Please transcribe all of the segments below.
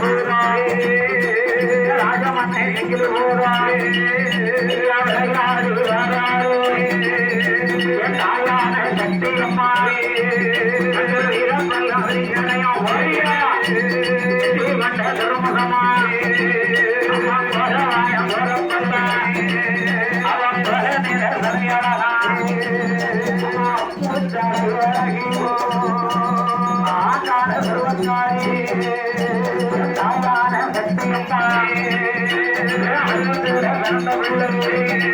போறாய் ராஜமன்னை எங்கிலும் போறாய் அழுதுற வந்த பிள்ளை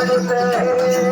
ಮಾಡುತ್ತೆ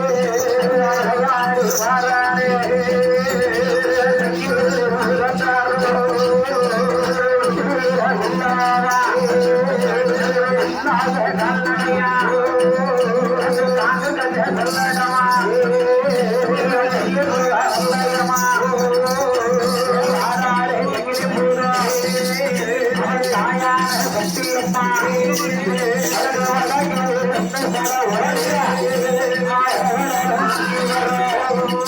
I'm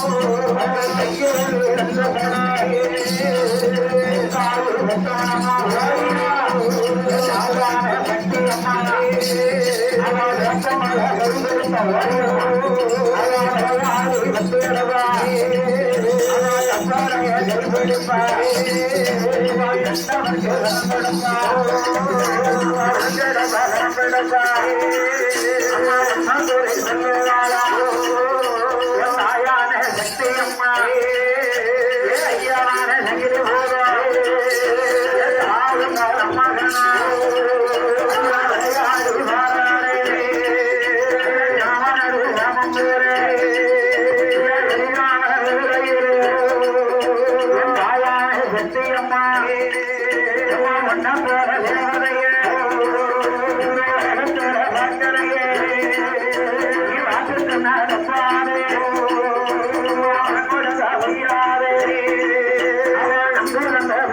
ஐயா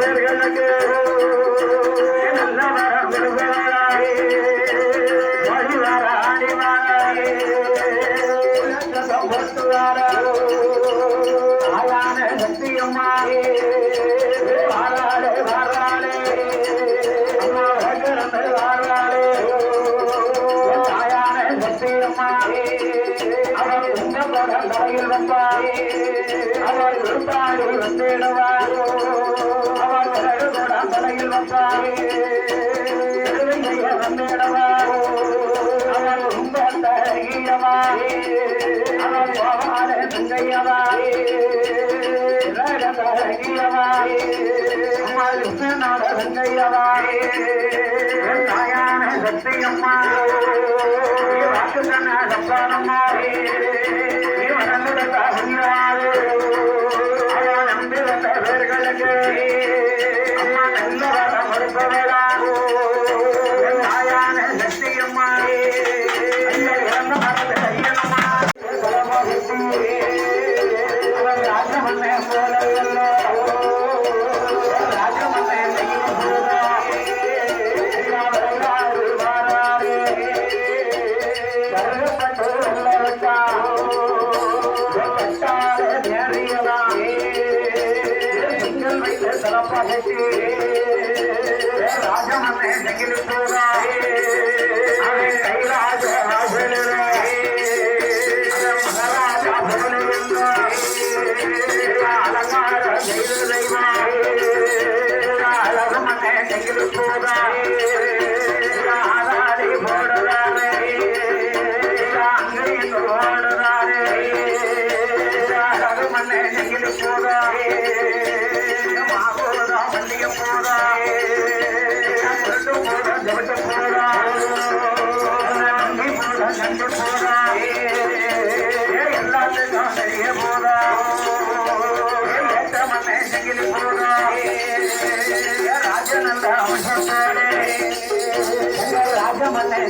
జరగలగేరు నల్లవరములు గలారే தந்துடவா அவன் ரொம்ப தரகியவா அவன் போவாத தங்கையவா தரகியவா நாட தங்கையவா தாயான சக்தியம்மா? வாக்கு கண்ணா சப்பானம்மா வளர்ந்து நம்பி வந்த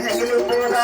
செங்கிலி பூரா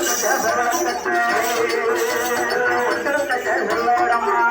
కథ కథ కథ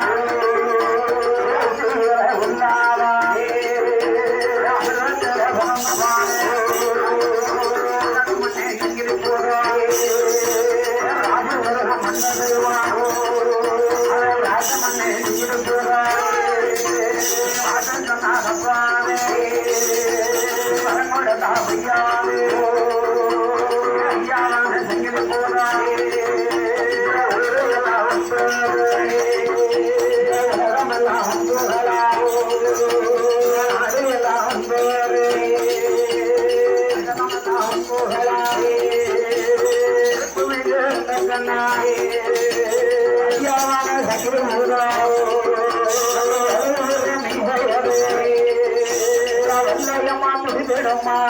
তোমার